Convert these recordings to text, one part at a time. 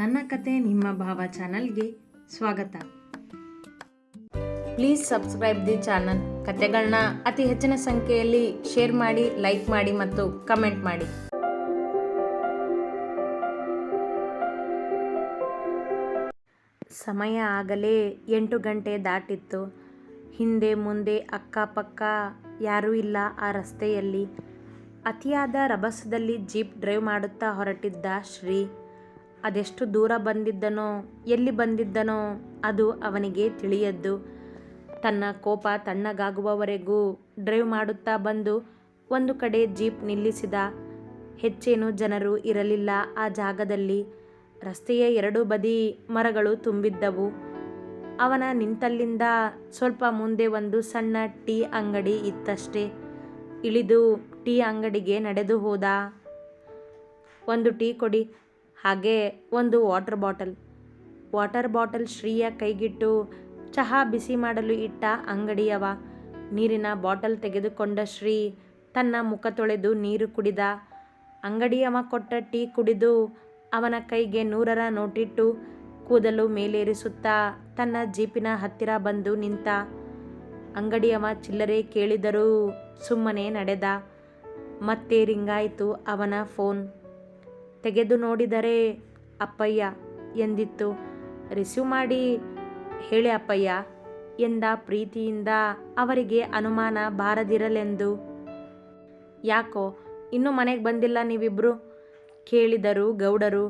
ನನ್ನ ಕತೆ ನಿಮ್ಮ ಭಾವ ಚಾನಲ್ಗೆ ಸ್ವಾಗತ. Please subscribe the channel. ಕತೆಗಳನ್ನ ಅತಿ ಹೆಚ್ಚಿನ ಸಂಖ್ಯೆಯಲ್ಲಿ ಶೇರ್ ಮಾಡಿ, ಲೈಕ್ ಮಾಡಿ ಮತ್ತು ಕಮೆಂಟ್ ಮಾಡಿ. ಸಮಯ ಆಗಲೇ ಎಂಟು ಗಂಟೆ ದಾಟಿತ್ತು. ಹಿಂದೆ ಮುಂದೆ ಅಕ್ಕಪಕ್ಕ ಯಾರೂ ಇಲ್ಲ ಆ ರಸ್ತೆಯಲ್ಲಿ. ಅತಿಯಾದ ರಭಸದಲ್ಲಿ ಜೀಪ್ ಡ್ರೈವ್ ಮಾಡುತ್ತಾ ಹೊರಟಿದ್ದ ಶ್ರೀ ಅದೆಷ್ಟು ದೂರ ಬಂದಿದ್ದನೋ, ಎಲ್ಲಿ ಬಂದಿದ್ದನೋ ಅದು ಅವನಿಗೆ ತಿಳಿಯದ್ದು. ತನ್ನ ಕೋಪ ತಣ್ಣಗಾಗುವವರೆಗೂ ಡ್ರೈವ್ ಮಾಡುತ್ತಾ ಬಂದು ಒಂದು ಕಡೆ ಜೀಪ್ ನಿಲ್ಲಿಸಿದ. ಹೆಚ್ಚೇನು ಜನರು ಇರಲಿಲ್ಲ ಆ ಜಾಗದಲ್ಲಿ. ರಸ್ತೆಯ ಎರಡೂ ಬದಿ ಮರಗಳು ತುಂಬಿದ್ದವು. ಅವನ ನಿಂತಲ್ಲಿಂದ ಸ್ವಲ್ಪ ಮುಂದೆ ಒಂದು ಸಣ್ಣ ಟೀ ಅಂಗಡಿ ಇತ್ತಷ್ಟೇ. ಇಳಿದು ಟೀ ಅಂಗಡಿಗೆ ನಡೆದು ಹೋದ. ಒಂದು ಟೀ ಕೊಡಿ ಹಾಗೆ ಒಂದು ವಾಟರ್ ಬಾಟಲ್. ವಾಟರ್ ಬಾಟಲ್ ಶ್ರೀಯ ಕೈಗಿಟ್ಟು ಚಹಾ ಬಿಸಿ ಮಾಡಲು ಇಟ್ಟ ಅಂಗಡಿಯವ. ನೀರಿನ ಬಾಟಲ್ ತೆಗೆದುಕೊಂಡ ಶ್ರೀ ತನ್ನ ಮುಖ ತೊಳೆದು ನೀರು ಕುಡಿದ. ಅಂಗಡಿಯವ ಕೊಟ್ಟ ಟೀ ಕುಡಿದು ಅವನ ಕೈಗೆ ನೂರರ ನೋಟಿಟ್ಟು ಕೂದಲು ಮೇಲೇರಿಸುತ್ತಾ ತನ್ನ ಜೀಪಿನ ಹತ್ತಿರ ಬಂದು ನಿಂತ. ಅಂಗಡಿಯವ ಚಿಲ್ಲರೆ ಕೇಳಿದರೂ ಸುಮ್ಮನೆ ನಡೆದ. ಮತ್ತೆ ರಿಂಗಾಯಿತು ಅವನ ಫೋನ್. ತೆಗೆದು ನೋಡಿದರೆ, ಅಪ್ಪಯ್ಯ, ಎಂದಿತ್ತು. ರಿಸೀವ್ ಮಾಡಿ ಹೇಳಿ ಅಪ್ಪಯ್ಯ, ಎಂದ ಪ್ರೀತಿಯಿಂದ ಅವರಿಗೆ ಅನುಮಾನ ಬಾರದಿರಲೆಂದು. ಯಾಕೋ, ಇನ್ನೂ ಮನೆಗೆ ಬಂದಿಲ್ಲ ನೀವಿಬ್ಬರು ಕೇಳಿದರು ಗೌಡರು.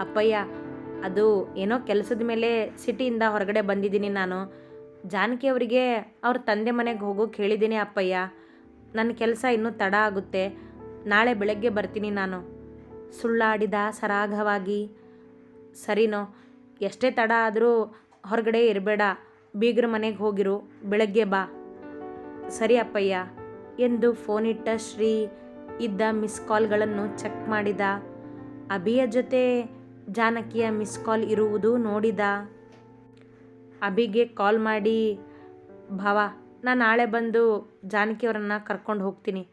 ಅಪ್ಪಯ್ಯ, ಅದು ಏನೋ ಕೆಲಸದ ಮೇಲೆ ಸಿಟಿಯಿಂದ ಹೊರಗಡೆ ಬಂದಿದ್ದೀನಿ ನಾನು. ಜಾನಕಿ ಅವರಿಗೆ ಅವ್ರ ತಂದೆ ಮನೆಗೆ ಹೋಗೋಕೆ ಕೇಳಿದ್ದೀನಿ ಅಪ್ಪಯ್ಯ. ನನ್ನ ಕೆಲಸ ಇನ್ನೂ ತಡ ಆಗುತ್ತೆ. ನಾಳೆ ಬೆಳಗ್ಗೆ ಬರ್ತೀನಿ ನಾನು. ಸುಳ್ಳಾಡಿದ ಸರಾಗವಾಗಿ, ಸರಿನೋ, ಎಷ್ಟೇ ತಡ ಆದರೂ ಹೊರಗಡೆ ಇರಬೇಡ, ಬೀಗ್ರ ಮನೆಗೆ ಹೋಗಿರು, ಬೆಳಗ್ಗೆ ಬಾ. ಸರಿ ಅಪ್ಪಯ್ಯ, ಎಂದು ಫೋನಿಟ್ಟ ಶ್ರೀ ಇದ್ದ ಮಿಸ್ ಕಾಲ್ಗಳನ್ನು ಚೆಕ್ ಮಾಡಿದ. ಅಭಿಯ ಜೊತೆ ಜಾನಕಿಯ ಮಿಸ್ ಕಾಲ್ ಇರುವುದು ನೋಡಿದ. ಅಭಿಗೆ ಕಾಲ್ ಮಾಡಿ, ಭಾವ, ನಾನು ನಾಳೆ ಬಂದು ಜಾನಕಿಯವರನ್ನು ಕರ್ಕೊಂಡು ಹೋಗ್ತೀನಿ,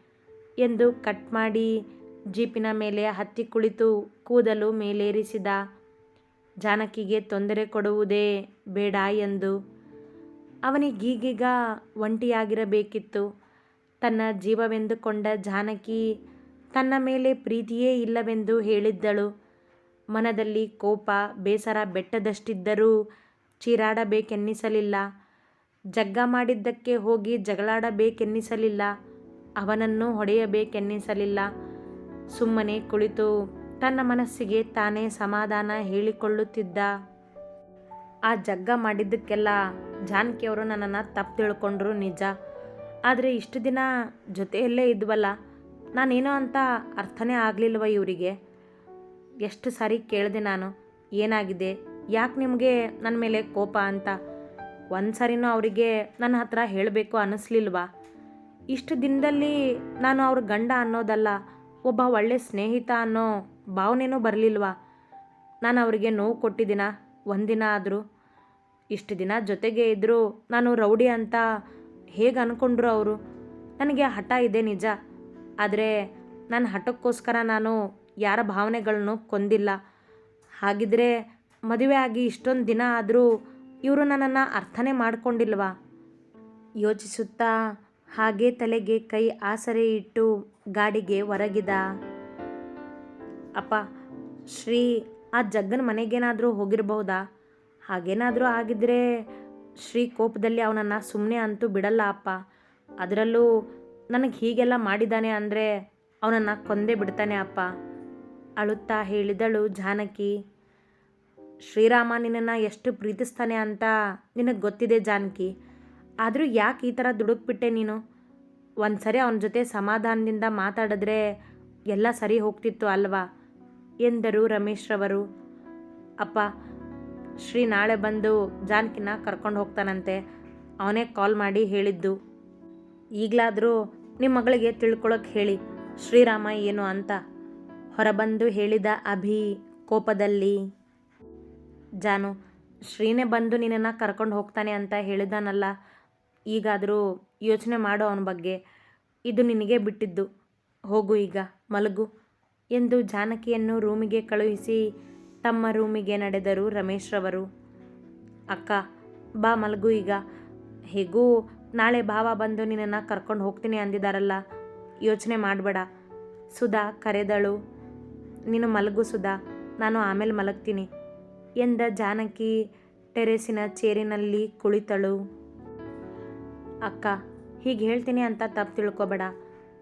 ಎಂದು ಕಟ್ ಮಾಡಿ ಜೀಪಿನ ಮೇಲೆ ಹತ್ತಿ ಕುಳಿತು ಕೂದಲು ಮೇಲೇರಿಸಿದ. ಜಾನಕಿಗೆ ತೊಂದರೆ ಕೊಡುವುದೇ ಬೇಡ ಎಂದು. ಅವನಿಗೀಗೀಗ ಒಂಟಿಯಾಗಿರಬೇಕಿತ್ತು. ತನ್ನ ಜೀವವೆಂದುಕೊಂಡ ಜಾನಕಿ ತನ್ನ ಮೇಲೆ ಪ್ರೀತಿಯೇ ಇಲ್ಲವೆಂದು ಹೇಳಿದ್ದಳು. ಮನದಲ್ಲಿ ಕೋಪ, ಬೇಸರ ಬೆಟ್ಟದಷ್ಟಿದ್ದರೂ ಚೀರಾಡಬೇಕೆನ್ನಿಸಲಿಲ್ಲ. ಜಗ್ಗ ಮಾಡಿದ್ದಕ್ಕೆ ಹೋಗಿ ಜಗಳಾಡಬೇಕೆನ್ನಿಸಲಿಲ್ಲ. ಅವನನ್ನು ಹೊಡೆಯಬೇಕೆನ್ನಿಸಲಿಲ್ಲ. ಸುಮ್ಮನೆ ಕುಳಿತು ತನ್ನ ಮನಸ್ಸಿಗೆ ತಾನೇ ಸಮಾಧಾನ ಹೇಳಿಕೊಳ್ಳುತ್ತಿದ್ದ. ಆ ಜಗ್ಗ ಮಾಡಿದ್ದಕ್ಕೆಲ್ಲ ಜಾನಕಿಯವರು ನನ್ನನ್ನು ತಪ್ಪು ತಿಳ್ಕೊಂಡ್ರು ನಿಜ. ಆದರೆ ಇಷ್ಟು ದಿನ ಜೊತೆಯಲ್ಲೇ ಇದ್ವಲ್ಲ, ನಾನೇನೋ ಅಂತ ಅರ್ಥನೇ ಆಗಲಿಲ್ವ ಇವರಿಗೆ? ಎಷ್ಟು ಸಾರಿ ಕೇಳಿದೆ ನಾನು, ಏನಾಗಿದೆ, ಯಾಕೆ ನಿಮಗೆ ನನ್ನ ಮೇಲೆ ಕೋಪ ಅಂತ? ಒಂದು ಸಾರಿನೂ ಅವರಿಗೆ ನನ್ನ ಹತ್ರ ಹೇಳಬೇಕು ಅನ್ನಿಸ್ಲಿಲ್ವಾ ಇಷ್ಟು ದಿನದಲ್ಲಿ ನಾನು ಅವ್ರ ಗಂಡ ಅನ್ನೋದಲ್ಲ ಒಬ್ಬ ಒಳ್ಳೆ ಸ್ನೇಹಿತ ಅನ್ನೋ ಭಾವನೆನೂ ಬರಲಿಲ್ವಾ? ನಾನು ಅವರಿಗೆ ನೋವು ಕೊಟ್ಟಿದ್ದೀನ, ಒಂದಿನ ಆದರೂ. ಇಷ್ಟು ದಿನ ಜೊತೆಗೆ ಇದ್ದರೂ ನಾನು ರೌಡಿ ಅಂತ ಹೇಗೆ ಅಂದ್ಕೊಂಡ್ರು ಅವರು? ನನಗೆ ಹಠ ಇದೆ ನಿಜ. ಆದರೆ ನನ್ನ ಹಠಕ್ಕೋಸ್ಕರ ನಾನು ಯಾರ ಭಾವನೆಗಳನ್ನು ಕೊಂದಿಲ್ಲ. ಹಾಗಿದ್ರೆ ಮದುವೆ ಆಗಿ ಇಷ್ಟೊಂದು ದಿನ ಆದರೂ ಇವರು ನನ್ನನ್ನು ಅರ್ಥನೇ ಮಾಡಿಕೊಂಡಿಲ್ವಾ? ಯೋಚಿಸುತ್ತಾ ಹಾಗೆ ತಲೆಗೆ ಕೈ ಆಸರೆ ಇಟ್ಟು ಗಾಡಿಗೆ ಹೊರಗಿದ. ಅಪ್ಪ, ಶ್ರೀ, ಆ ಜಗ್ಗನ ಮನೆಗೇನಾದರೂ ಹೋಗಿರಬಹುದಾ? ಹಾಗೇನಾದರೂ ಆಗಿದ್ರೆ ಶ್ರೀ ಕೋಪದಲ್ಲಿ ಅವನನ್ನು ಸುಮ್ಮನೆ ಅಂತೂ ಬಿಡಲ್ಲ ಅಪ್ಪ. ಅದರಲ್ಲೂ ನನಗೆ ಹೀಗೆಲ್ಲ ಮಾಡಿದ್ದಾನೆ ಅಂದರೆ ಅವನನ್ನು ಕೊಂದೇ ಬಿಡ್ತಾನೆ ಅಪ್ಪ, ಅಳುತ್ತಾ ಹೇಳಿದಳು ಜಾನಕಿ. ಶ್ರೀರಾಮ ನಿನ್ನನ್ನು ಎಷ್ಟು ಪ್ರೀತಿಸ್ತಾನೆ ಅಂತ ನಿನಗೆ ಗೊತ್ತಿದೆ ಜಾನಕಿ. ಆದರೂ ಯಾಕೆ ಈ ಥರ ದುಡುಕ್ಬಿಟ್ಟೆ ನೀನು? ಒಂದು ಸರಿ ಅವನ ಜೊತೆ ಸಮಾಧಾನದಿಂದ ಮಾತಾಡಿದ್ರೆ ಎಲ್ಲ ಸರಿ ಹೋಗ್ತಿತ್ತು ಅಲ್ವಾ? ಎಂದರು ರಮೇಶ್ರವರು ಅಪ್ಪ, ಶ್ರೀ ನಾಳೆ ಬಂದು ಜಾನಕಿನ ಕರ್ಕೊಂಡು ಹೋಗ್ತಾನಂತೆ. ಅವನೇ ಕಾಲ್ ಮಾಡಿ ಹೇಳಿದ್ದು. ಈಗಲಾದರೂ ನಿಮ್ಮ ಮಗಳಿಗೆ ತಿಳ್ಕೊಳಕ್ಕೆ ಹೇಳಿ, ಶ್ರೀರಾಮ ಏನು ಅಂತ. ಹೊರಬಂದು ಹೇಳಿದ ಅಭಿ ಕೋಪದಲ್ಲಿ, ಜಾನು, ಶ್ರೀನೇ ಬಂದು ನಿನ್ನನ್ನು ಕರ್ಕೊಂಡು ಹೋಗ್ತಾನೆ ಅಂತ ಹೇಳಿದಾನಲ್ಲ ಈಗಾದರೂ ಯೋಚನೆ ಮಾಡೋ ಅವನ ಬಗ್ಗೆ ಇದು ನಿನಗೆ ಬಿಟ್ಟಿದ್ದು. ಹೋಗು ಈಗ, ಮಲಗು ಎಂದು ಜಾನಕಿಯನ್ನು ರೂಮಿಗೆ ಕಳುಹಿಸಿ ತಮ್ಮ ರೂಮಿಗೆ ನಡೆದರು ರಮೇಶ್ರವರು ಅಕ್ಕ, ಬಾ ಮಲಗು ಈಗ. ಹೇಗೂ, ನಾಳೆ ಭಾವ ಬಂದು ನಿನ್ನನ್ನು ಕರ್ಕೊಂಡು ಹೋಗ್ತೀನಿ ಅಂದಿದ್ದಾರಲ್ಲ ಯೋಚನೆ ಮಾಡಬೇಡ. ಸುಧಾ ಕರೆದಳು. ನೀನು ಮಲಗು ಸುಧಾ, ನಾನು ಆಮೇಲೆ ಮಲಗ್ತೀನಿ ಎಂದ ಜಾನಕಿ ಟೆರೆಸಿನ ಚೇರಿನಲ್ಲಿ ಕುಳಿತಳು. ಅಕ್ಕ, ಹೀಗೆ ಹೇಳ್ತೀನಿ ಅಂತ ತಪ್ಪು ತಿಳ್ಕೊಬೇಡ.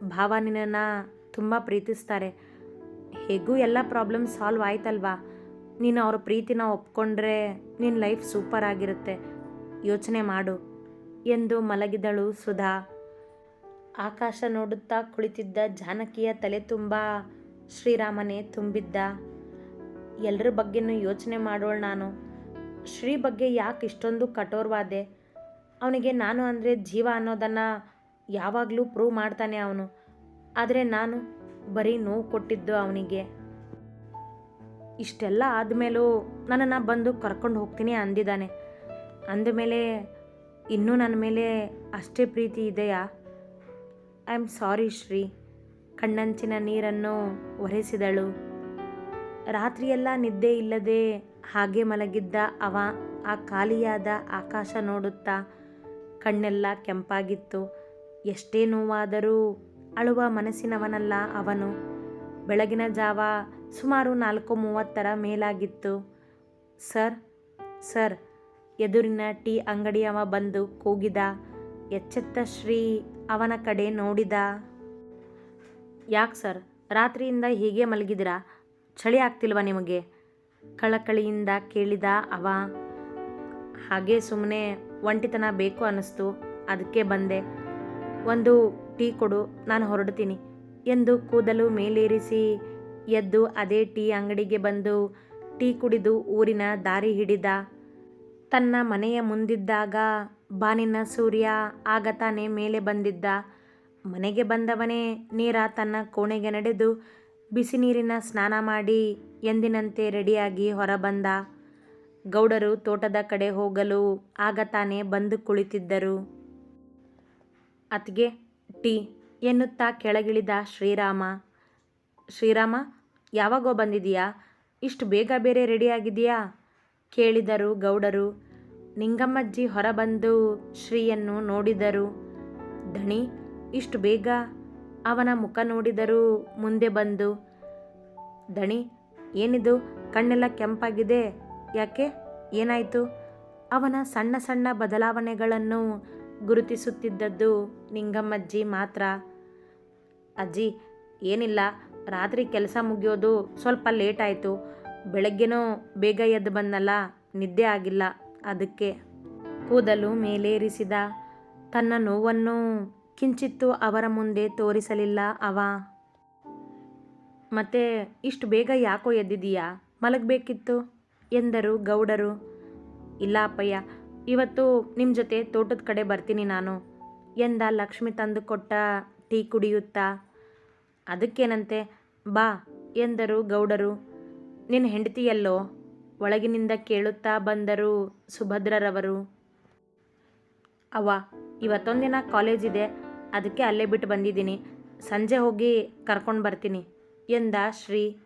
ಭಾವ ನಿನ್ನನ್ನು ತುಂಬ ಪ್ರೀತಿಸ್ತಾರೆ. ಹೇಗೂ ಎಲ್ಲ ಪ್ರಾಬ್ಲಮ್ ಸಾಲ್ವ್ ಆಯ್ತಲ್ವಾ? ನೀನು ಅವ್ರ ಪ್ರೀತಿನ ಒಪ್ಕೊಂಡ್ರೆ ನಿನ್ನ ಲೈಫ್ ಸೂಪರ್ ಆಗಿರುತ್ತೆ. ಯೋಚನೆ ಮಾಡು. ಎಂದು ಮಲಗಿದಳು ಸುಧಾ. ಆಕಾಶ ನೋಡುತ್ತಾ ಕುಳಿತಿದ್ದ ಜಾನಕಿಯ ತಲೆ ತುಂಬ ಶ್ರೀರಾಮನೇ ತುಂಬಿದ್ದ. ಎಲ್ಲರ ಬಗ್ಗೆನೂ ಯೋಚನೆ ಮಾಡೋಳು ನಾನು. ಶ್ರೀ ಬಗ್ಗೆ ಯಾಕೆ ಇಷ್ಟೊಂದು ಕಠೋರವಾದೆ? ಅವನಿಗೆ ನಾನು ಅಂದರೆ ಜೀವ ಅನ್ನೋದನ್ನು ಯಾವಾಗಲೂ ಪ್ರೂವ್ ಮಾಡ್ತಾನೆ ಅವನು. ಆದರೆ ನಾನು ಬರೀ ನೋವು ಕೊಟ್ಟಿದ್ದು ಅವನಿಗೆ. ಇಷ್ಟೆಲ್ಲ ಆದಮೇಲೂ ನನ್ನನ್ನು ಬಂದು ಕರ್ಕೊಂಡು ಹೋಗ್ತೀನಿ ಅಂದಿದ್ದಾನೆ. ಅಂದಮೇಲೆ ಇನ್ನೂ ನನ್ನ ಮೇಲೆ ಅಷ್ಟೇ ಪ್ರೀತಿ ಇದೆಯಾ? I am sorry Shri. ಕಣ್ಣಂಚಿನ ನೀರನ್ನು ಒರೆಸಿದಳು. ರಾತ್ರಿಯೆಲ್ಲ ನಿದ್ದೆ ಇಲ್ಲದೆ ಹಾಗೆ ಮಲಗಿದ್ದ ಅವ ಆ ಖಾಲಿಯಾದ ಆಕಾಶ ನೋಡುತ್ತಾ ಕಣ್ಣೆಲ್ಲ ಕೆಂಪಾಗಿತ್ತು. ಎಷ್ಟೇ ನೋವಾದರೂ ಅಳುವ ಮನಸ್ಸಿನವನಲ್ಲ ಅವನು. ಬೆಳಗಿನ ಜಾವ ಸುಮಾರು ನಾಲ್ಕು ಮೂವತ್ತರ ಮೇಲಾಗಿತ್ತು. ಸರ್ ಸರ್, ಎದುರಿನ ಟೀ ಅಂಗಡಿಯವ ಬಂದು ಕೂಗಿದ. ಎಚ್ಚೆತ್ತ ಶ್ರೀ ಅವನ ಕಡೆ ನೋಡಿದ. ಯಾಕೆ ಸರ್, ರಾತ್ರಿಯಿಂದ ಹೀಗೆ ಮಲಗಿದಿರಾ ಚಳಿ ಆಗ್ತಿಲ್ವಾ ನಿಮಗೆ? ಕಳಕಳಿಯಿಂದ ಕೇಳಿದ ಅವ. ಹಾಗೆ ಸುಮ್ಮನೆ ಒಂಟಿತನ ಬೇಕು ಅನ್ನಿಸ್ತು. ಅದಕ್ಕೆ ಬಂದೆ. ಒಂದು ಟೀ ಕೊಡು, ನಾನು ಹೊರಡ್ತೀನಿ ಎಂದು ಕೂದಲು ಮೇಲೇರಿಸಿ ಎದ್ದು ಅದೇ ಟೀ ಅಂಗಡಿಗೆ ಬಂದು ಟೀ ಕುಡಿದು ಊರಿನ ದಾರಿ ಹಿಡಿದ. ತನ್ನ ಮನೆಯ ಮುಂದಿದ್ದಾಗ ಬಾನಿನ ಸೂರ್ಯ ಆಗ ತಾನೇ ಮೇಲೆ ಬಂದಿದ್ದ. ಮನೆಗೆ ಬಂದವನೇ ನೀರ ತನ್ನ ಕೋಣೆಗೆ ನಡೆದು ಬಿಸಿ ನೀರಿನ ಸ್ನಾನ ಮಾಡಿ ಎಂದಿನಂತೆ ರೆಡಿಯಾಗಿ ಹೊರಬಂದ. ಗೌಡರು ತೋಟದ ಕಡೆ ಹೋಗಲು ಆಗ ತಾನೇ ಬಂದು ಕುಳಿತಿದ್ದರು. ಅತ್ಗೆ ಟೀ ಎನ್ನುತ್ತಾ ಕೆಳಗಿಳಿದ ಶ್ರೀರಾಮ ಶ್ರೀರಾಮ, ಯಾವಾಗೋ ಬಂದಿದೀಯಾ ಇಷ್ಟು ಬೇಗ ಬೇರೆ ರೆಡಿಯಾಗಿದೆಯಾ ಕೇಳಿದರು ಗೌಡರು. ನಿಂಗಮ್ಮಜ್ಜಿ ಹೊರಬಂದು ಶ್ರೀಯನ್ನು ನೋಡಿದರು. ಧಣಿ, ಇಷ್ಟು ಬೇಗ? ಅವನ ಮುಖ ನೋಡಿದರು ಮುಂದೆ ಬಂದು, ಧಣಿ, ಏನಿದು? ಕಣ್ಣೆಲ್ಲ ಕೆಂಪಾಗಿದೆ. ಯಾಕೆ? ಏನಾಯಿತು? ಅವನ ಸಣ್ಣ ಸಣ್ಣ ಬದಲಾವಣೆಗಳನ್ನು ಗುರುತಿಸುತ್ತಿದ್ದದ್ದು ನಿಂಗಮ್ಮಜ್ಜಿ ಮಾತ್ರ. ಅಜ್ಜಿ, ಏನಿಲ್ಲ, ರಾತ್ರಿ ಕೆಲಸ ಮುಗಿಯೋದು ಸ್ವಲ್ಪ ಲೇಟ್ ಆಯಿತು ಬೆಳಗ್ಗೆನೂ ಬೇಗ ಎದ್ದು ಬಂದಲ್ಲ, ನಿದ್ದೆ ಆಗಿಲ್ಲ ಅದಕ್ಕೆ. ಕೂದಲು ಮೇಲೇರಿಸಿದ ತನ್ನ ನೋವನ್ನು ಕಿಂಚಿತ್ತು ಅವರ ಮುಂದೆ ತೋರಿಸಲಿಲ್ಲ ಅವ. ಮತ್ತೆ, ಇಷ್ಟು ಬೇಗ ಯಾಕೋ ಎದ್ದಿದೀಯಾ ಮಲಗಬೇಕಿತ್ತು. ಎಂದರು, ಗೌಡರು, ಇಲ್ಲ ಅಪ್ಪಯ್ಯ, ಇವತ್ತು ನಿಮ್ಮ ಜೊತೆ ತೋಟದ ಕಡೆ ಬರ್ತೀನಿ ನಾನು. ಎಂದ ಲಕ್ಷ್ಮಿ ತಂದು ಕೊಟ್ಟ ಟೀ ಕುಡಿಯುತ್ತಾ? ಅದಕ್ಕೇನಂತೆ, ಬಾ, ಎಂದರು ಗೌಡರು. ನಿನ್ನ ಹೆಂಡತಿಯಲ್ಲೋ? ಒಳಗಿನಿಂದ ಕೇಳುತ್ತಾ ಬಂದರು ಸುಭದ್ರರವರು. ಅವ್ವ, ಇವತ್ತೊಂದಿನ ಕಾಲೇಜ್ ಇದೆ, ಅದಕ್ಕೆ ಅಲ್ಲೇ ಬಿಟ್ಟು ಬಂದಿದ್ದೀನಿ. ಸಂಜೆ ಹೋಗಿ ಕರ್ಕೊಂಡು ಬರ್ತೀನಿ, ಎಂದ ಶ್ರೀ.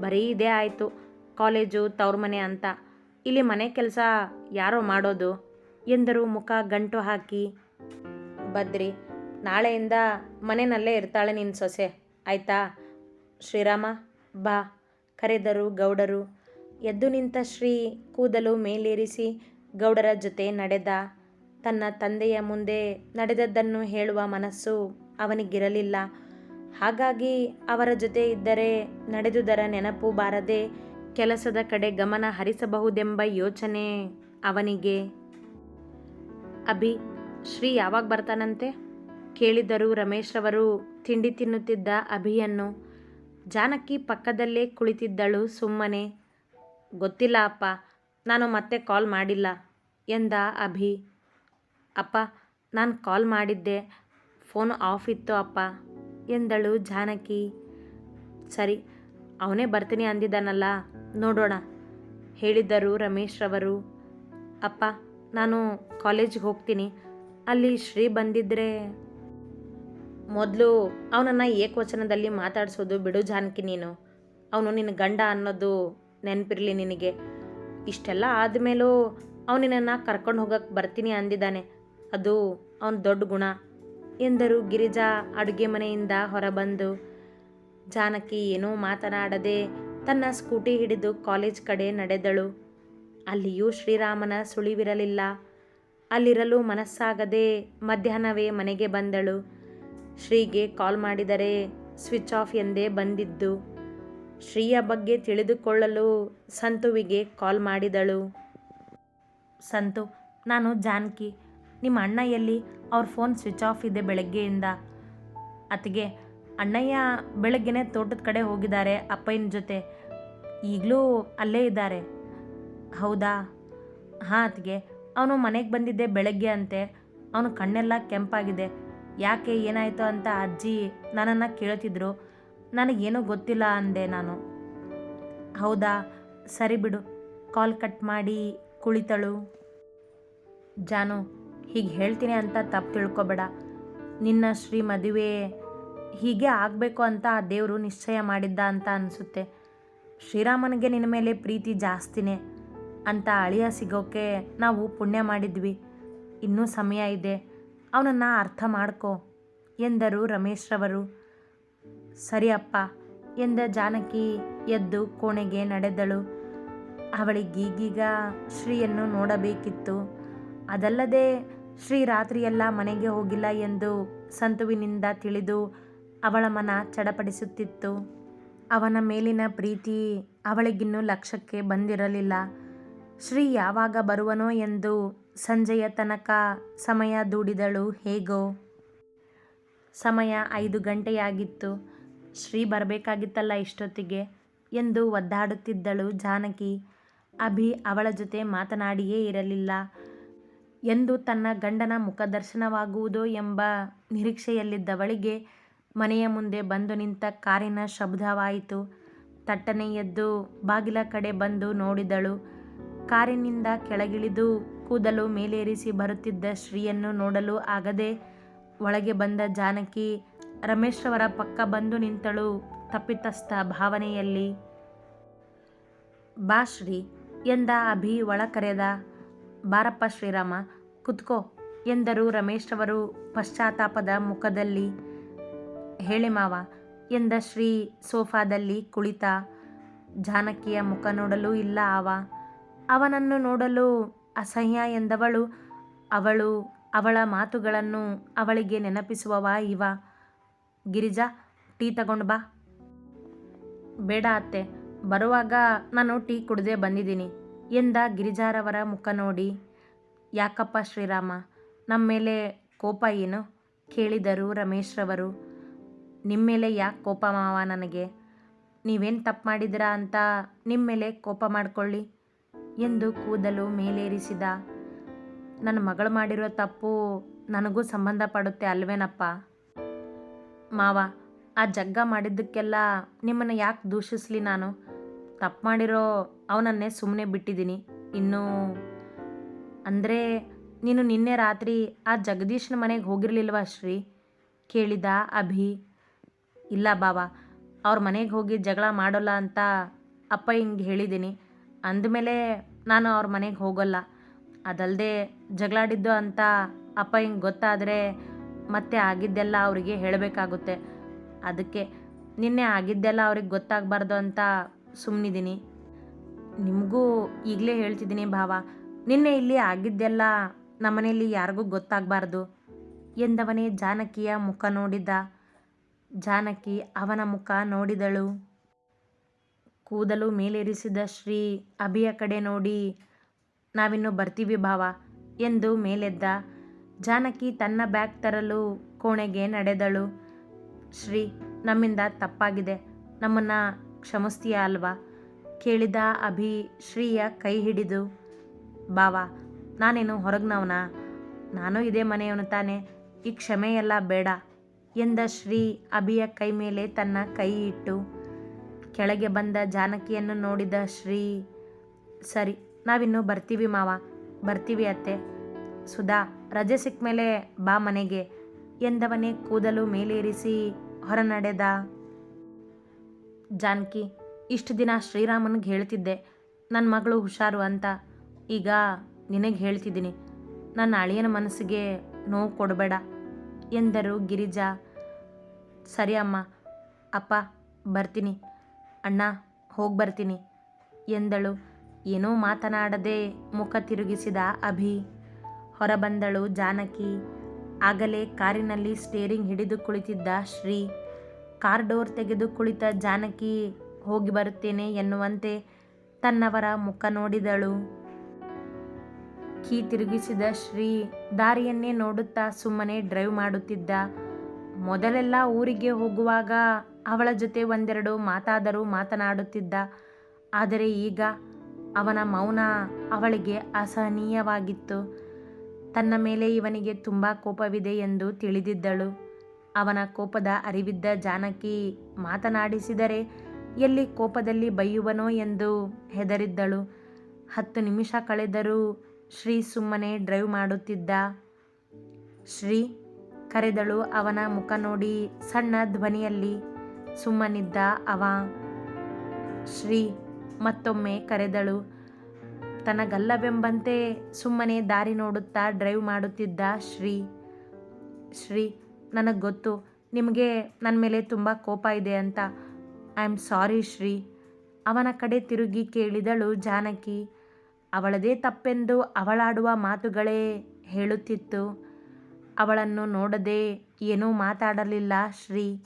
ಬರೀ ಇದೇ ಆಯಿತು. ಕಾಲೇಜು, ತವ್ರ ಮನೆ ಅಂತ. ಇಲ್ಲಿ ಮನೆ ಕೆಲಸ ಯಾರೋ ಮಾಡೋದು. ಎಂದರು ಮುಖ ಗಂಟು ಹಾಕಿ ಬದ್ರಿ ನಾಳೆಯಿಂದ ಮನೆಯಲ್ಲೇ ಇರ್ತಾಳೆ ನಿನ್ನ ಸೊಸೆ. ಆಯ್ತಾ? ಶ್ರೀರಾಮ, ಬಾ. ಕರೆದರು ಗೌಡರು. ಎದ್ದು ನಿಂತ ಶ್ರೀ ಕೂದಲು ಮೇಲೇರಿಸಿ ಗೌಡರ ಜೊತೆ ನಡೆದ. ತನ್ನ ತಂದೆಯ ಮುಂದೆ ನಡೆದದ್ದನ್ನು ಹೇಳುವ ಮನಸ್ಸು ಅವನಿಗಿರಲಿಲ್ಲ. ಹಾಗಾಗಿ ಅವರ ಜೊತೆ ಇದ್ದರೆ ನಡೆದುದರ ನೆನಪು ಬಾರದೆ ಕೆಲಸದ ಕಡೆ ಗಮನ ಹರಿಸಬಹುದೆಂಬ ಯೋಚನೆ ಅವನಿಗೆ. ಅಭಿ, ಶ್ರೀ ಯಾವಾಗ ಬರ್ತಾನಂತೆ? ಕೇಳಿದರು ರಮೇಶ್ರವರು ತಿಂಡಿ ತಿನ್ನುತ್ತಿದ್ದ ಅಭಿಯನ್ನು ಜಾನಕಿ ಪಕ್ಕದಲ್ಲೇ ಕುಳಿತಿದ್ದಳು ಸುಮ್ಮನೆ. ಗೊತ್ತಿಲ್ಲ ಅಪ್ಪ, ನಾನು ಮತ್ತೆ ಕಾಲ್ ಮಾಡಿಲ್ಲ ಎಂದ ಅಭಿ. ಅಪ್ಪ, ನಾನು ಕಾಲ್ ಮಾಡಿದ್ದೆ, ಫೋನ್ ಆಫ್ ಇತ್ತು ಅಪ್ಪ ಎಂದಳು ಜಾನಕಿ. ಸರಿ ಅವನೇ ಬರ್ತೀನಿ ಅಂದಿದ್ದಾನಲ್ಲ. ನೋಡೋಣ. ಹೇಳಿದ್ದರು ರಮೇಶ್ರವರು ಅಪ್ಪ, ನಾನು ಕಾಲೇಜ್ಗೆ ಹೋಗ್ತೀನಿ. ಅಲ್ಲಿ ಶ್ರೀ ಬಂದಿದ್ದರೆ ಮೊದಲು ಅವನನ್ನು ಏಕವಚನದಲ್ಲಿ ಮಾತಾಡಿಸೋದು ಬಿಡು ಜಾನಕಿ ನೀನು. ಅವನು ನಿನ್ನ ಗಂಡ ಅನ್ನೋದು ನೆನಪಿರಲಿ ನಿನಗೆ. ಇಷ್ಟೆಲ್ಲ ಆದಮೇಲೂ ಅವನಿನನ್ನು ಕರ್ಕೊಂಡು ಹೋಗಕ್ಕೆ ಬರ್ತೀನಿ ಅಂದಿದ್ದಾನೆ. ಅದು ಅವನ ದೊಡ್ಡ ಗುಣ ಎಂದರು ಗಿರಿಜಾ ಅಡುಗೆ ಮನೆಯಿಂದ ಹೊರಬಂದು. ಜಾನಕಿ ಏನೂ ಮಾತನಾಡದೆ ತನ್ನ ಸ್ಕೂಟಿ ಹಿಡಿದು ಕಾಲೇಜ್ ಕಡೆ ನಡೆದಳು. ಅಲ್ಲಿಯೂ ಶ್ರೀರಾಮನ ಸುಳಿವಿರಲಿಲ್ಲ. ಅಲ್ಲಿರಲು ಮನಸ್ಸಾಗದೆ ಮಧ್ಯಾಹ್ನವೇ ಮನೆಗೆ ಬಂದಳು. ಶ್ರೀಗೆ ಕಾಲ್ ಮಾಡಿದರೆ ಸ್ವಿಚ್ ಆಫ್ ಎಂದೇ ಬಂದಿದ್ದು. ಶ್ರೀಯ ಬಗ್ಗೆ ತಿಳಿದುಕೊಳ್ಳಲು ಸಂತುವಿಗೆ ಕಾಲ್ ಮಾಡಿದಳು. ಸಂತು, ನಾನು ಜಾನಕಿ. ನಿಮ್ಮ ಅಣ್ಣ ಎಲ್ಲಿ ಅವ್ರ ಫೋನ್ ಸ್ವಿಚ್ ಆಫ್ ಇದೆ ಬೆಳಗ್ಗೆಯಿಂದ. ಅತ್ತಿಗೆ ಅಣ್ಣಯ್ಯ ಬೆಳಗ್ಗೆನೆ ತೋಟದ ಕಡೆ ಹೋಗಿದ್ದಾರೆ, ಅಪ್ಪಯ್ಯನ ಜೊತೆ. ಈಗಲೂ ಅಲ್ಲೇ ಇದ್ದಾರೆ. ಹೌದಾ? ಹಾಂ ಅತ್ತಿಗೆ. ಅವನು ಮನೆಗೆ ಬಂದಿದ್ದೆ ಬೆಳಗ್ಗೆ ಅಂತೆ. ಅವನು ಕಣ್ಣೆಲ್ಲ ಕೆಂಪಾಗಿದೆ. ಯಾಕೆ ಏನಾಯಿತು ಅಂತ ಅಜ್ಜಿ ನನ್ನನ್ನು ಕೇಳ್ತಿದ್ರು. ನನಗೇನೂ ಗೊತ್ತಿಲ್ಲ ಅಂದೆ ನಾನು. ಹೌದಾ? ಸರಿ ಬಿಡು. ಕಾಲ್ ಕಟ್ ಮಾಡಿ ಕುಳಿತಳು. ಜಾನು, ಹೀಗೆ ಹೇಳ್ತೀನಿ ಅಂತ ತಪ್ಪು ತಿಳ್ಕೊಬೇಡ. ನಿನ್ನ ಶ್ರೀ ಮದುವೆ ಹೀಗೆ ಆಗಬೇಕು ಅಂತ ಆ ದೇವರು ನಿಶ್ಚಯ ಮಾಡಿದ್ದ ಅಂತ ಅನಿಸುತ್ತೆ. ಶ್ರೀರಾಮನಿಗೆ ನಿನ್ನ ಮೇಲೆ ಪ್ರೀತಿ ಜಾಸ್ತಿನೇ ಅಂತ ಅಳಿಯ ಸಿಗೋಕ್ಕೆ ನಾವು ಪುಣ್ಯ ಮಾಡಿದ್ವಿ. ಇನ್ನೂ ಸಮಯ ಇದೆ. ಅವನನ್ನು ಅರ್ಥ ಮಾಡ್ಕೋ ಎಂದರು ರಮೇಶ್ರವರು. ಸರಿಯಪ್ಪ ಎಂದ ಜಾನಕಿ ಎದ್ದು ಕೋಣೆಗೆ ನಡೆದಳು. ಅವಳಿಗೀಗೀಗ ಶ್ರೀಯನ್ನು ನೋಡಬೇಕಿತ್ತು. ಅದಲ್ಲದೆ ಶ್ರೀ ರಾತ್ರಿಯೆಲ್ಲ ಮನೆಗೆ ಹೋಗಿಲ್ಲ ಎಂದು ಸಂತುವಿನಿಂದ ತಿಳಿದು ಅವಳ ಮನ ಚಡಪಡಿಸುತ್ತಿತ್ತು. ಅವನ ಮೇಲಿನ ಪ್ರೀತಿ ಅವಳಿಗಿನ್ನೂ ಲಕ್ಷ್ಯಕ್ಕೆ ಬಂದಿರಲಿಲ್ಲ. ಶ್ರೀ ಯಾವಾಗ ಬರುವನೋ ಎಂದು ಸಂಜೆಯ ತನಕ ಸಮಯ ದೂಡಿದಳು ಹೇಗೋ. ಸಮಯ ಐದು ಗಂಟೆಯಾಗಿತ್ತು. ಶ್ರೀ ಬರಬೇಕಾಗಿತ್ತಲ್ಲ ಇಷ್ಟೊತ್ತಿಗೆ ಎಂದು ಒದ್ದಾಡುತ್ತಿದ್ದಳು ಜಾನಕಿ. ಅಭಿ ಅವಳ ಜೊತೆ ಮಾತನಾಡಿಯೇ ಇರಲಿಲ್ಲ. ಎಂದು ತನ್ನ ಗಂಡನ ಮುಖದರ್ಶನವಾಗುವುದೋ ಎಂಬ ನಿರೀಕ್ಷೆಯಲ್ಲಿದ್ದವಳಿಗೆ ಮನೆಯ ಮುಂದೆ ಬಂದು ನಿಂತ ಕಾರಿನ ಶಬ್ದವಾಯಿತು. ತಟ್ಟನೆ ಎದ್ದು ಬಾಗಿಲ ಕಡೆ ಬಂದು ನೋಡಿದಳು. ಕಾರಿನಿಂದ ಕೆಳಗಿಳಿದು ಕೂದಲು ಮೇಲೇರಿಸಿ ಬರುತ್ತಿದ್ದ ಶ್ರೀಯನ್ನು ನೋಡಲು ಆಗದೆ ಒಳಗೆ ಬಂದ ಜಾನಕಿ ರಮೇಶ್ರವರ ಪಕ್ಕ ಬಂದು ನಿಂತಳು ತಪ್ಪಿತಸ್ಥ ಭಾವನೆಯಲ್ಲಿ. ಬಾ ಶ್ರೀ ಎಂದ ಅಭಿ ಒಳ ಕರೆದ ಬಾರಪ್ಪ ಶ್ರೀರಾಮ, ಕುತ್ಕೋ ಎಂದರು ರಮೇಶ್ರವರು ಪಶ್ಚಾತ್ತಾಪದ ಮುಖದಲ್ಲಿ. ಹೇಳಿ ಮಾವ, ಎಂದ ಶ್ರೀ ಸೋಫಾದಲ್ಲಿ ಕುಳಿತ ಜಾನಕಿಯ ಮುಖ ನೋಡಲು ಇಲ್ಲ ಆವ. ಅವನನ್ನು ನೋಡಲು ಅಸಹ್ಯ ಎಂದವಳು, ಅವಳು ಅವಳ ಮಾತುಗಳನ್ನು ಅವಳಿಗೆ ನೆನಪಿಸುವವ ಇವ. ಗಿರಿಜಾ, ಟೀ ತಗೊಂಡು ಬಾ. ಬೇಡ ಅತ್ತೆ, ಬರುವಾಗ ನಾನು ಟೀ ಕುಡ್ದೇ ಬಂದಿದ್ದೀನಿ ಎಂದ ಗಿರಿಜಾರವರ ಮುಖ ನೋಡಿ. ಯಾಕಪ್ಪ ಶ್ರೀರಾಮ ನಮ್ಮ ಮೇಲೆ ಕೋಪ ಏನು? ಕೇಳಿದರು ರಮೇಶ್ರವರು. ನಿಮ್ಮ ಮೇಲೆ ಯಾಕೆ ಕೋಪ ಮಾವ ನನಗೆ? ನೀವೇನು ತಪ್ಪು ಮಾಡಿದಿರಾ ಅಂತ ನಿಮ್ಮ ಮೇಲೆ ಕೋಪ ಮಾಡಿಕೊಳ್ಳಿ ಎಂದು ಕೂದಲು ಮೇಲೇರಿಸಿದ. ನನ್ನ ಮಗಳು ಮಾಡಿರೋ ತಪ್ಪು ನನಗೂ ಸಂಬಂಧಪಡುತ್ತೆ ಅಲ್ವೇನಪ್ಪ? ಮಾವ, ಆ ಜಗ್ಗ ಮಾಡಿದ್ದಕ್ಕೆಲ್ಲ ನಿಮ್ಮನ್ನು ಯಾಕೆ ದೂಷಿಸ್ಲಿ ನಾನು? ತಪ್ಪು ಮಾಡಿರೋ ಅವನನ್ನೇ ಸುಮ್ಮನೆ ಬಿಟ್ಟಿದ್ದೀನಿ. ಇನ್ನೂ ಅಂದರೆ ನೀನು ನಿನ್ನೆ ರಾತ್ರಿ ಆ ಜಗದೀಶನ ಮನೆಗೆ ಹೋಗಿರಲಿಲ್ವಾ ಶ್ರೀ? ಕೇಳಿದ ಅಭಿ. ಇಲ್ಲ ಬಾವ, ಅವ್ರ ಮನೆಗೆ ಹೋಗಿ ಜಗಳ ಮಾಡೋಲ್ಲ ಅಂತ ಅಪ್ಪ ಹಿಂಗೆ ಹೇಳಿದ್ದೀನಿ ಅಂದಮೇಲೆ ನಾನು ಅವ್ರ ಮನೆಗೆ ಹೋಗೋಲ್ಲ. ಅದಲ್ಲದೆ ಜಗಳಾಡಿದ್ದು ಅಂತ ಅಪ್ಪ ಹಿಂಗೆ ಗೊತ್ತಾದರೆ ಮತ್ತೆ ಆಗಿದ್ದೆಲ್ಲ ಅವರಿಗೆ ಹೇಳಬೇಕಾಗುತ್ತೆ. ಅದಕ್ಕೆ ನಿನ್ನೆ ಆಗಿದ್ದೆಲ್ಲ ಅವ್ರಿಗೆ ಗೊತ್ತಾಗಬಾರ್ದು ಅಂತ ಸುಮ್ಮನಿದ್ದೀನಿ ನಿಮಗೂ ಈಗಲೇ ಹೇಳ್ತಿದ್ದೀನಿ ಭಾವ ನಿನ್ನೆ ಇಲ್ಲಿ ಆಗಿದ್ದೆಲ್ಲ ನಮ್ಮನೆಯಲ್ಲಿ ಯಾರಿಗೂ ಗೊತ್ತಾಗಬಾರ್ದು. ಎಂದವನೇ ಜಾನಕಿಯ ಮುಖ ನೋಡಿದ ಜಾನಕಿ ಅವನ ಮುಖ ನೋಡಿದಳು. ಕೂದಲು ಮೇಲೇರಿಸಿದ ಶ್ರೀ, ಅಭಿಯ ಕಡೆ ನೋಡಿ, ನಾವಿನ್ನು ಬರ್ತೀವಿ ಭಾವ ಎಂದು ಮೇಲೆದ್ದ. ಜಾನಕಿ ತನ್ನ ಬ್ಯಾಗ್ ತರಲು ಕೋಣೆಗೆ ನಡೆದಳು. ಶ್ರೀ, ನಮ್ಮಿಂದ ತಪ್ಪಾಗಿದೆ, ನಮ್ಮನ್ನು ಕ್ಷಮಿಸ್ತೀಯ ಅಲ್ವಾ? ಕೇಳಿದ ಅಭಿ ಶ್ರೀಯ ಕೈ ಹಿಡಿದು. ಭಾವ, ನಾನೇನು ಹೊರಗ್ನವನ? ನಾನು ಇದೇ ಮನೆಯವನು ತಾನೆ, ಈ ಕ್ಷಮೆಯೆಲ್ಲ ಬೇಡ. ಎಂದ ಶ್ರೀ ಅಭಿಯ ಕೈ ಮೇಲೆ ತನ್ನ ಕೈ ಇಟ್ಟು ಕೆಳಗೆ ಬಂದ ಜಾನಕಿಯನ್ನು ನೋಡಿದ ಶ್ರೀ, ಸರಿ, ನಾವಿನ್ನು ಬರ್ತೀವಿ ಮಾವ, ಬರ್ತೀವಿ ಅತ್ತೆ. ಸುಧಾ, ರಜೆ ಸಿಕ್ಕ ಮೇಲೆ ಬಾ ಮನೆಗೆ, ಎಂದವನೇ ಕೂದಲು ಮೇಲೇರಿಸಿ ಹೊರ ನಡೆದ ಜಾನಕಿ, ಇಷ್ಟು ದಿನ ಶ್ರೀರಾಮನಿಗೆ ಹೇಳ್ತಿದ್ದೆ ನನ್ನ ಮಗಳು ಹುಷಾರು ಅಂತ, ಈಗ ನಿನಗೆ ಹೇಳ್ತಿದ್ದೀನಿ, ನನ್ನ ಅಳಿಯನ ಮನಸ್ಸಿಗೆ ನೋವು ಕೊಡಬೇಡ, ಎಂದರು ಗಿರಿಜಾ. ಸರಿ ಅಮ್ಮ. ಅಪ್ಪ, ಬರ್ತೀನಿ. ಅಣ್ಣ, ಹೋಗಿ ಬರ್ತೀನಿ. ಎಂದಳು. ಏನೂ ಮಾತನಾಡದೆ ಮುಖ ತಿರುಗಿಸಿದ ಅಭಿ. ಹೊರಬಂದಳು ಜಾನಕಿ. ಆಗಲೇ ಕಾರಿನಲ್ಲಿ ಸ್ಟೇರಿಂಗ್ ಹಿಡಿದು ಕುಳಿತಿದ್ದ ಶ್ರೀ. ಕಾರ್ ಡೋರ್ ತೆಗೆದು ಕುಳಿತ ಜಾನಕಿ ಹೋಗಿ ಬರುತ್ತೇನೆ ಎನ್ನುವಂತೆ ತನ್ನವರ ಮುಖ ನೋಡಿದಳು. ಕೀ ತಿರುಗಿಸಿದ ಶ್ರೀ ದಾರಿಯನ್ನೇ ನೋಡುತ್ತಾ ಸುಮ್ಮನೆ ಡ್ರೈವ್ ಮಾಡುತ್ತಿದ್ದ ಮೊದಲೆಲ್ಲ ಊರಿಗೆ ಹೋಗುವಾಗ ಅವಳ ಜೊತೆ ಒಂದೆರಡು ಮಾತಾದರೂ ಮಾತನಾಡುತ್ತಿದ್ದ. ಆದರೆ ಈಗ ಅವನ ಮೌನ ಅವಳಿಗೆ ಅಸಹನೀಯವಾಗಿತ್ತು. ತನ್ನ ಮೇಲೆ ಇವನಿಗೆ ತುಂಬ ಕೋಪವಿದೆ ಎಂದು ತಿಳಿದಿದ್ದಳು. ಅವನ ಕೋಪದ ಅರಿವಿದ್ದ ಜಾನಕಿ ಮಾತನಾಡಿಸಿದರೆ ಎಲ್ಲಿ ಕೋಪದಲ್ಲಿ ಬೈಯುವನೋ ಎಂದು ಹೆದರಿದ್ದಳು. ಹತ್ತು ನಿಮಿಷ ಕಳೆದರೂ ಶ್ರೀ ಸುಮ್ಮನೆ ಡ್ರೈವ್ ಮಾಡುತ್ತಿದ್ದ. ಶ್ರೀ ಕರೆದಳು ಅವನ ಮುಖ ನೋಡಿ ಸಣ್ಣ ಧ್ವನಿಯಲ್ಲಿ, ಸುಮ್ಮನಿದ್ದ ಅವ? ಶ್ರೀ, ಮತ್ತೊಮ್ಮೆ ಕರೆದಳು, ತನಗಲ್ಲವೆಂಬಂತೆ ಸುಮ್ಮನೆ ದಾರಿ ನೋಡುತ್ತಾ ಡ್ರೈವ್ ಮಾಡುತ್ತಿದ್ದ ಶ್ರೀ ಶ್ರೀ, ನನಗೆ ಗೊತ್ತು, ನಿಮಗೆ ನನ್ನ ಮೇಲೆ ತುಂಬ ಕೋಪ ಇದೆ ಅಂತ. I am sorry Shri. ಅವನ ಕಡೆ ತಿರುಗಿ ಕೇಳಿದಳು ಜಾನಕಿ, ಅವಳದೇ ತಪ್ಪೆಂದು ಅವಳಾಡುವ ಮಾತುಗಳೇ ಹೇಳುತ್ತಿತ್ತು. ಅವಳನ್ನು ನೋಡದೆ ಏನೂ ಮಾತಾಡಲಿಲ್ಲ ಶ್ರೀ.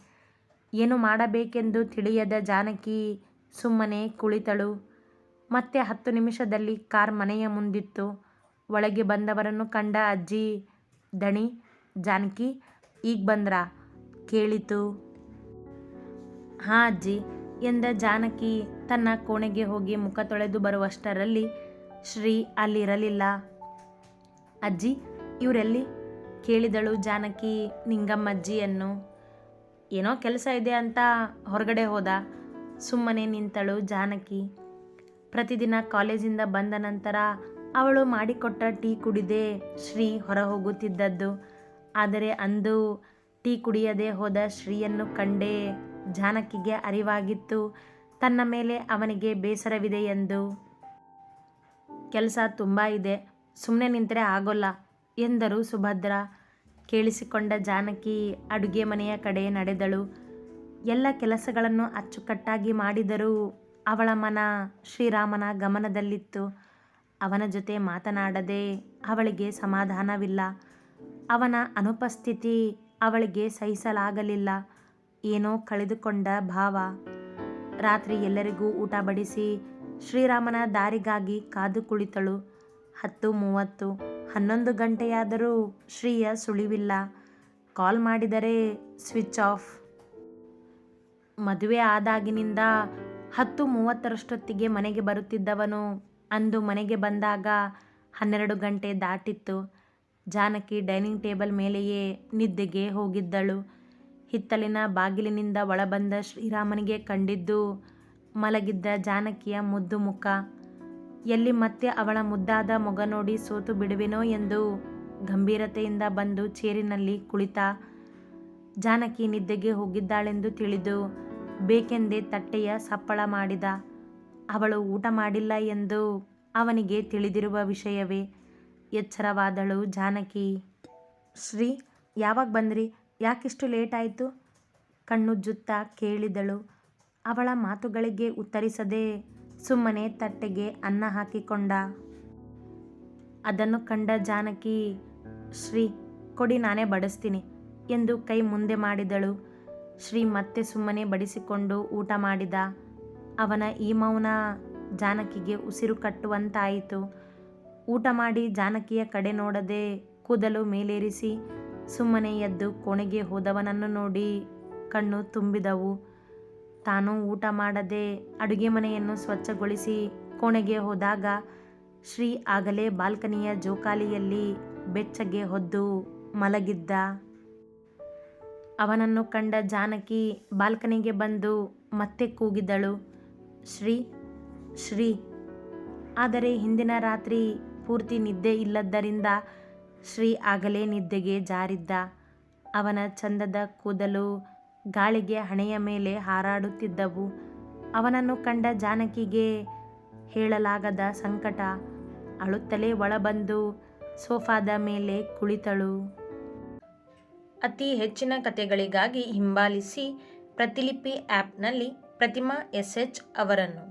ಏನು ಮಾಡಬೇಕೆಂದು ತಿಳಿಯದ ಜಾನಕಿ ಸುಮ್ಮನೆ ಕುಳಿತಳು. ಮತ್ತೆ ಹತ್ತು ನಿಮಿಷದಲ್ಲಿ ಕಾರ್ ಮನೆಯ ಮುಂದಿತ್ತು. ಒಳಗೆ ಬಂದವರನ್ನು ಕಂಡ ಅಜ್ಜಿ, ದಣಿ, ಜಾನಕಿ, ಈಗ ಬಂದ್ರಾ? ಕೇಳಿತು. ಹಾಂ ಅಜ್ಜಿ, ಎಂದ ಜಾನಕಿ ತನ್ನ ಕೋಣೆಗೆ ಹೋಗಿ ಮುಖ ತೊಳೆದು ಬರುವಷ್ಟರಲ್ಲಿ ಶ್ರೀ ಅಲ್ಲಿರಲಿಲ್ಲ. ಅಜ್ಜಿ, ಇವರೆಲ್ಲಿ? ಕೇಳಿದಳು ಜಾನಕಿ ನಿಂಗಮ್ಮಜ್ಜಿಯನ್ನು ಏನೋ ಕೆಲಸ ಇದೆ ಅಂತ ಹೊರಗಡೆ ಹೋದ. ಸುಮ್ಮನೆ ನಿಂತಳು ಜಾನಕಿ. ಪ್ರತಿದಿನ ಕಾಲೇಜಿಂದ ಬಂದ ನಂತರ ಅವಳು ಮಾಡಿಕೊಟ್ಟ ಟೀ ಕುಡಿದೆ ಶ್ರೀ ಹೊರ ಹೋಗುತ್ತಿದ್ದದ್ದು ಆದರೆ ಅಂದು ಟೀ ಕುಡಿಯದೆ ಹೋದ ಶ್ರೀಯನ್ನು ಕಂಡೇ ಜಾನಕಿಗೆ ಅರಿವಾಗಿತ್ತು. ತನ್ನ ಮೇಲೆ ಅವನಿಗೆ ಬೇಸರವಿದೆ ಎಂದು. ಕೆಲಸ ತುಂಬ ಇದೆ. ಸುಮ್ಮನೆ ನಿಂತರೆ ಆಗೋಲ್ಲ. ಎಂದರು ಸುಭದ್ರ. ಕೇಳಿಸಿಕೊಂಡ ಜಾನಕಿ ಅಡುಗೆ ಮನೆಯ ಕಡೆ ನಡೆದಳು. ಎಲ್ಲ ಕೆಲಸಗಳನ್ನು ಅಚ್ಚುಕಟ್ಟಾಗಿ ಮಾಡಿದರೂ ಅವಳ ಮನ ಶ್ರೀರಾಮನ ಗಮನದಲ್ಲಿತ್ತು. ಅವನ ಜೊತೆ ಮಾತನಾಡದೆ ಅವಳಿಗೆ ಸಮಾಧಾನವಿಲ್ಲ. ಅವನ ಅನುಪಸ್ಥಿತಿ ಅವಳಿಗೆ ಸಹಿಸಲಾಗಲಿಲ್ಲ. ಏನೋ ಕಳೆದುಕೊಂಡ ಭಾವ. ರಾತ್ರಿ ಎಲ್ಲರಿಗೂ ಊಟ ಬಡಿಸಿ ಶ್ರೀರಾಮನ ದಾರಿಗಾಗಿ ಕಾದು ಕುಳಿತಳು. ಹತ್ತು ಮೂವತ್ತು. ಹನ್ನೊಂದು ಗಂಟೆಯಾದರೂ ಶ್ರೀಯ ಸುಳಿವಿಲ್ಲ. ಕಾಲ್ ಮಾಡಿದರೆ ಸ್ವಿಚ್ ಆಫ್. ಮದುವೆ ಆದಾಗಿನಿಂದ ಹತ್ತು ಮೂವತ್ತರಷ್ಟೊತ್ತಿಗೆ ಮನೆಗೆ ಬರುತ್ತಿದ್ದವನು ಅಂದು ಮನೆಗೆ ಬಂದಾಗ ಹನ್ನೆರಡು ಗಂಟೆ ದಾಟಿತ್ತು. ಜಾನಕಿ ಡೈನಿಂಗ್ ಟೇಬಲ್ ಮೇಲೆಯೇ ನಿದ್ದೆಗೆ ಹೋಗಿದ್ದಳು. ಹಿತ್ತಲಿನ ಬಾಗಿಲಿನಿಂದ ಒಳಬಂದ ಶ್ರೀರಾಮನಿಗೆ ಕಂಡಿದ್ದು ಮಲಗಿದ್ದ ಜಾನಕಿಯ ಮುದ್ದು ಮುಖ. ಎಲ್ಲಿ ಮತ್ತೆ ಅವಳ ಮುದ್ದಾದ ಮೊಗ ನೋಡಿ ಸೋತು ಬಿಡುವೆನೋ ಎಂದು ಗಂಭೀರತೆಯಿಂದ ಬಂದು ಚೇರಿನಲ್ಲಿ ಕುಳಿತ ಜಾನಕಿ ನಿದ್ದೆಗೆ ಹೋಗಿದ್ದಾಳೆಂದು ತಿಳಿದು ಬೇಕೆಂದೇ ತಟ್ಟೆಯ ಸಪ್ಪಳ ಮಾಡಿದ. ಅವಳು ಊಟ ಮಾಡಿಲ್ಲ ಎಂದು ಅವನಿಗೆ ತಿಳಿದಿರುವ ವಿಷಯವೇ. ಎಚ್ಚರವಾದಳು ಜಾನಕಿ. ಶ್ರೀ, ಯಾವಾಗ ಬಂದ್ರಿ? ಯಾಕಿಷ್ಟು ಲೇಟ್ ಆಯಿತು? ಕಣ್ಣುಜ್ಜುತ್ತಾ ಕೇಳಿದಳು. ಅವಳ ಮಾತುಗಳಿಗೆ ಉತ್ತರಿಸದೆ ಸುಮ್ಮನೆ ತಟ್ಟೆಗೆ ಅನ್ನ ಹಾಕಿಕೊಂಡ. ಅದನ್ನು ಕಂಡ ಜಾನಕಿ, ಶ್ರೀ, ಕೊಡಿ ನಾನೇ ಬಡಿಸ್ತೀನಿ ಎಂದು ಕೈ ಮುಂದೆ ಮಾಡಿದಳು. ಶ್ರೀ ಮತ್ತೆ ಸುಮ್ಮನೆ ಬಡಿಸಿಕೊಂಡು ಊಟ ಮಾಡಿದ. ಅವನ ಈ ಮೌನ ಜಾನಕಿಗೆ ಉಸಿರು ಕಟ್ಟುವಂತಾಯಿತು. ಊಟ ಮಾಡಿ ಜಾನಕಿಯ ಕಡೆ ನೋಡದೆ ಕೂದಲು ಮೇಲೇರಿಸಿ ಸುಮ್ಮನೆ ಎದ್ದು ಕೋಣೆಗೆ ಹೋದವನನ್ನು ನೋಡಿ ಕಣ್ಣು ತುಂಬಿದವು. ತಾನು ಊಟ ಮಾಡದೆ ಅಡುಗೆ ಮನೆಯನ್ನು ಸ್ವಚ್ಛಗೊಳಿಸಿ ಕೋಣೆಗೆ ಹೋದಾಗ ಶ್ರೀ ಆಗಲೇ ಬಾಲ್ಕನಿಯ ಜೋಕಾಲಿಯಲ್ಲಿ ಬೆಚ್ಚಗೆ ಹೊದ್ದು ಮಲಗಿದ್ದ. ಅವನನ್ನು ಕಂಡ ಜಾನಕಿ ಬಾಲ್ಕನಿಗೆ ಬಂದು ಮತ್ತೆ ಕೂಗಿದಳು. ಶ್ರೀ ಶ್ರೀ, ಆದರೆ ಹಿಂದಿನ ರಾತ್ರಿ ಪೂರ್ತಿ ನಿದ್ದೆ ಇಲ್ಲದ್ದರಿಂದ ಶ್ರೀ ಆಗಲೇ ನಿದ್ದೆಗೆ ಜಾರಿದ್ದ. ಅವನ ಚಂದದ ಕೂದಲು ಗಾಳಿಗೆ ಹಣೆಯ ಮೇಲೆ ಹಾರಾಡುತ್ತಿದ್ದವು ಅವನನ್ನು ಕಂಡ ಜಾನಕಿಗೆ ಹೇಳಲಾಗದ ಸಂಕಟ. ಅಳುತ್ತಲೇ ಒಳಬಂದು ಸೋಫಾದ ಮೇಲೆ ಕುಳಿತಳು. ಅತಿ ಹೆಚ್ಚಿನ ಕಥೆಗಳಿಗಾಗಿ ಹಿಂಬಾಲಿಸಿ ಪ್ರತಿಲಿಪಿ ಆ್ಯಪ್ನಲ್ಲಿ ಪ್ರತಿಮಾ ಎಸ್. ಎಚ್. ಅವರನ್ನು